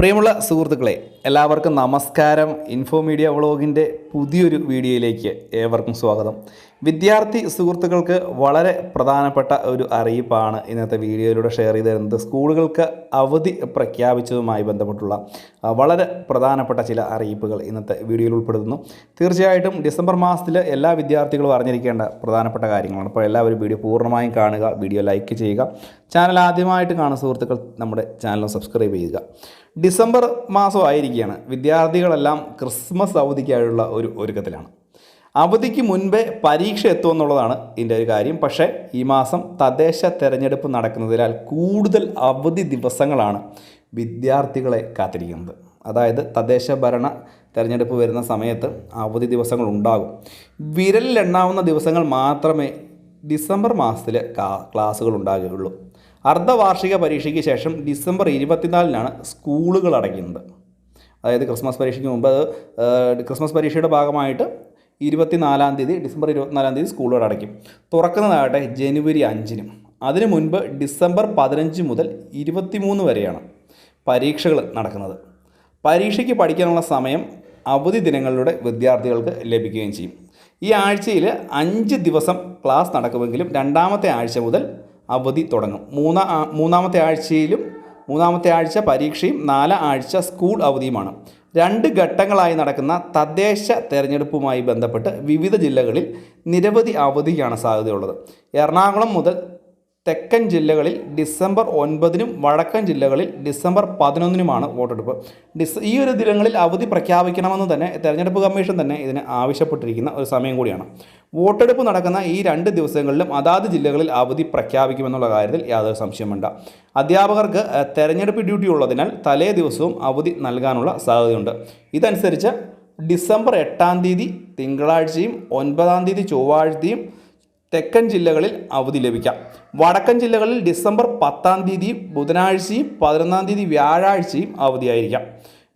പ്രിയമുള്ള സുഹൃത്തുക്കളെ എല്ലാവർക്കും നമസ്കാരം. ഇൻഫോ മീഡിയ വ്ളോഗിന്റെ പുതിയൊരു വീഡിയോയിലേക്ക് ഏവർക്കും സ്വാഗതം. വിദ്യാർത്ഥി സുഹൃത്തുക്കൾക്ക് വളരെ പ്രധാനപ്പെട്ട ഒരു അറിയിപ്പാണ് ഇന്നത്തെ വീഡിയോയിലൂടെ ഷെയർ ചെയ്ത് തരുന്നത്. സ്കൂളുകൾക്ക് അവധി പ്രഖ്യാപിച്ചതുമായി ബന്ധപ്പെട്ടുള്ള വളരെ പ്രധാനപ്പെട്ട ചില അറിയിപ്പുകൾ ഇന്നത്തെ വീഡിയോയിൽ ഉൾപ്പെടുത്തുന്നു. തീർച്ചയായിട്ടും ഡിസംബർ മാസത്തിൽ എല്ലാ വിദ്യാർത്ഥികളും അറിഞ്ഞിരിക്കേണ്ട പ്രധാനപ്പെട്ട കാര്യങ്ങളാണ്. അപ്പോൾ എല്ലാവരും വീഡിയോ പൂർണമായും കാണുക വീഡിയോ ലൈക്ക് ചെയ്യുക. ചാനൽ ആദ്യമായിട്ട് കാണുന്ന സുഹൃത്തുക്കൾ നമ്മുടെ ചാനൽ സബ്സ്ക്രൈബ് ചെയ്യുക. ഡിസംബർ മാസം ആയിരിക്കുകയാണ്. വിദ്യാർത്ഥികളെല്ലാം ക്രിസ്മസ് അവധിക്കായുള്ള ഒരു ഒരുക്കത്തിലാണ്. അവധിക്ക് മുൻപേ പരീക്ഷ എത്തുമെന്നുള്ളതാണ് ഇതിന്റെ ഒരു കാര്യം. പക്ഷേ ഈ മാസം തദ്ദേശ തെരഞ്ഞെടുപ്പ് നടക്കുന്നതിനാൽ കൂടുതൽ അവധി ദിവസങ്ങളാണ് വിദ്യാർത്ഥികളെ കാത്തിരിക്കുന്നത്. അതായത് തദ്ദേശ ഭരണ തിരഞ്ഞെടുപ്പ് വരുന്ന സമയത്ത് അവധി ദിവസങ്ങൾ ഉണ്ടാകും. വിരലിലെണ്ണാവുന്ന ദിവസങ്ങൾ മാത്രമേ ഡിസംബർ മാസത്തിൽ ക്ലാസ്സുകൾ ഉണ്ടാകുകയുള്ളൂ. അർദ്ധവാർഷിക പരീക്ഷയ്ക്ക് ശേഷം ഡിസംബർ ഇരുപത്തിനാലിനാണ് സ്കൂളുകൾ അടയ്ക്കുന്നത്. അതായത് ക്രിസ്മസ് പരീക്ഷയ്ക്ക് മുമ്പ് അത് ക്രിസ്മസ് പരീക്ഷയുടെ ഭാഗമായിട്ട് ഇരുപത്തിനാലാം തീയതി ഡിസംബർ ഇരുപത്തിനാലാം തീയതി സ്കൂളുകൾ അടയ്ക്കും. തുറക്കുന്നതാകട്ടെ ജനുവരി അഞ്ചിനും. അതിനു മുൻപ് ഡിസംബർ പതിനഞ്ച് മുതൽ ഇരുപത്തിമൂന്ന് വരെയാണ് പരീക്ഷകൾ നടക്കുന്നത്. പരീക്ഷയ്ക്ക് പഠിക്കാനുള്ള സമയം അവധി ദിനങ്ങളിലൂടെ വിദ്യാർത്ഥികൾക്ക് ലഭിക്കുകയും ചെയ്യും. ഈ ആഴ്ചയിൽ അഞ്ച് ദിവസം ക്ലാസ് നടക്കുമെങ്കിലും രണ്ടാമത്തെ ആഴ്ച മുതൽ അവധി തുടങ്ങും. മൂന്നാ മൂന്നാമത്തെ ആഴ്ചയിലും മൂന്നാമത്തെ ആഴ്ച പരീക്ഷയും നാല് ആഴ്ച സ്കൂൾ അവധിയുമാണ്. രണ്ട് ഘട്ടങ്ങളായി നടക്കുന്ന തദ്ദേശ തെരഞ്ഞെടുപ്പുമായി ബന്ധപ്പെട്ട് വിവിധ ജില്ലകളിൽ നിരവധി അവധിക്കാണ് സാധ്യതയുള്ളത്. എറണാകുളം മുതൽ തെക്കൻ ജില്ലകളിൽ ഡിസംബർ ഒൻപതിനും വടക്കൻ ജില്ലകളിൽ ഡിസംബർ പതിനൊന്നിനുമാണ് വോട്ടെടുപ്പ്. ഡിസ് ഈ ഒരു ദിനങ്ങളിൽ അവധി പ്രഖ്യാപിക്കണമെന്ന് തന്നെ തെരഞ്ഞെടുപ്പ് കമ്മീഷൻ തന്നെ ഇതിന് ആവശ്യപ്പെട്ടിരിക്കുന്ന ഒരു സമയം കൂടിയാണ്. വോട്ടെടുപ്പ് നടക്കുന്ന ഈ രണ്ട് ദിവസങ്ങളിലും അതാത് ജില്ലകളിൽ അവധി പ്രഖ്യാപിക്കുമെന്നുള്ള കാര്യത്തിൽ യാതൊരു സംശയമുണ്ട് അധ്യാപകർക്ക് തെരഞ്ഞെടുപ്പ് ഡ്യൂട്ടി ഉള്ളതിനാൽ തലേ ദിവസവും അവധി നൽകാനുള്ള സാധ്യതയുണ്ട്. ഇതനുസരിച്ച് ഡിസംബർ എട്ടാം തീയതി തിങ്കളാഴ്ചയും ഒൻപതാം തീയതി ചൊവ്വാഴ്ചയും തെക്കൻ ജില്ലകളിൽ അവധി ലഭിക്കാം. വടക്കൻ ജില്ലകളിൽ ഡിസംബർ പത്താം തീയതി ബുധനാഴ്ചയും പതിനൊന്നാം തീയതി വ്യാഴാഴ്ചയും അവധിയായിരിക്കാം.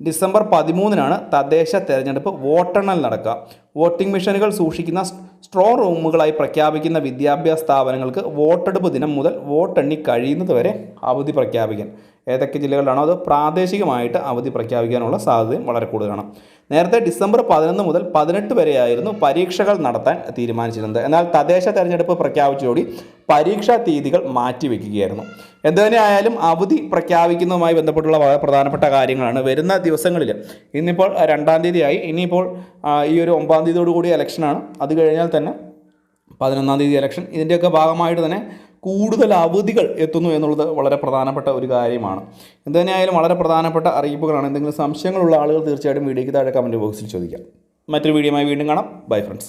ഡിസംബർ പതിമൂന്നിനാണ് തദ്ദേശ തെരഞ്ഞെടുപ്പ് വോട്ടെണ്ണൽ നടക്കുക. വോട്ടിംഗ് മെഷീനുകൾ സൂക്ഷിക്കുന്ന സ്ട്രോങ് റൂമുകളായി പ്രഖ്യാപിക്കുന്ന വിദ്യാഭ്യാസ സ്ഥാപനങ്ങൾക്ക് വോട്ടെടുപ്പ് ദിനം മുതൽ വോട്ടെണ്ണി കഴിയുന്നത് വരെ അവധി പ്രഖ്യാപിക്കാൻ. ഏതൊക്കെ ജില്ലകളിലാണോ അത് പ്രാദേശികമായിട്ട് അവധി പ്രഖ്യാപിക്കാനുള്ള സാധ്യതയും വളരെ കൂടുതലാണ്. നേരത്തെ ഡിസംബർ പതിനൊന്ന് മുതൽ പതിനെട്ട് വരെയായിരുന്നു പരീക്ഷകൾ നടത്താൻ തീരുമാനിച്ചിരുന്നത്. എന്നാൽ തദ്ദേശ തെരഞ്ഞെടുപ്പ് പ്രഖ്യാപിച്ചതോടി പരീക്ഷാ തീയതികൾ മാറ്റിവെക്കുകയായിരുന്നു. എന്തുതന്നെയായാലും അവധി പ്രഖ്യാപിക്കുന്നതുമായി ബന്ധപ്പെട്ടുള്ള വളരെ പ്രധാനപ്പെട്ട കാര്യങ്ങളാണ്. വരുന്ന ദിവസങ്ങളിൽ ഇന്നിപ്പോൾ രണ്ടാം തീയതിയായി. ഇനിയിപ്പോൾ ഈ ഒരു ഒമ്പതാം തീയതിയോടുകൂടി ഇലക്ഷനാണ് അത് കഴിഞ്ഞാൽ തന്നെ പതിനൊന്നാം തീയതി ഇലക്ഷൻ ഇതിന്റെയൊക്കെ ഭാഗമായിട്ട് തന്നെ കൂടുതൽ അവധികൾ എത്തുന്നു എന്നുള്ളത് വളരെ പ്രധാനപ്പെട്ട ഒരു കാര്യമാണ്. എന്ത് തന്നെയായാലും വളരെ പ്രധാനപ്പെട്ട അറിയിപ്പുകളാണ്. എന്തെങ്കിലും സംശയങ്ങളുള്ള ആളുകൾ തീർച്ചയായിട്ടും വീഡിയോയ്ക്ക് താഴെ കമന്റ് ബോക്സിൽ ചോദിക്കാം. മറ്റൊരു വീഡിയോയുമായി വീണ്ടും കാണാം. Bye friends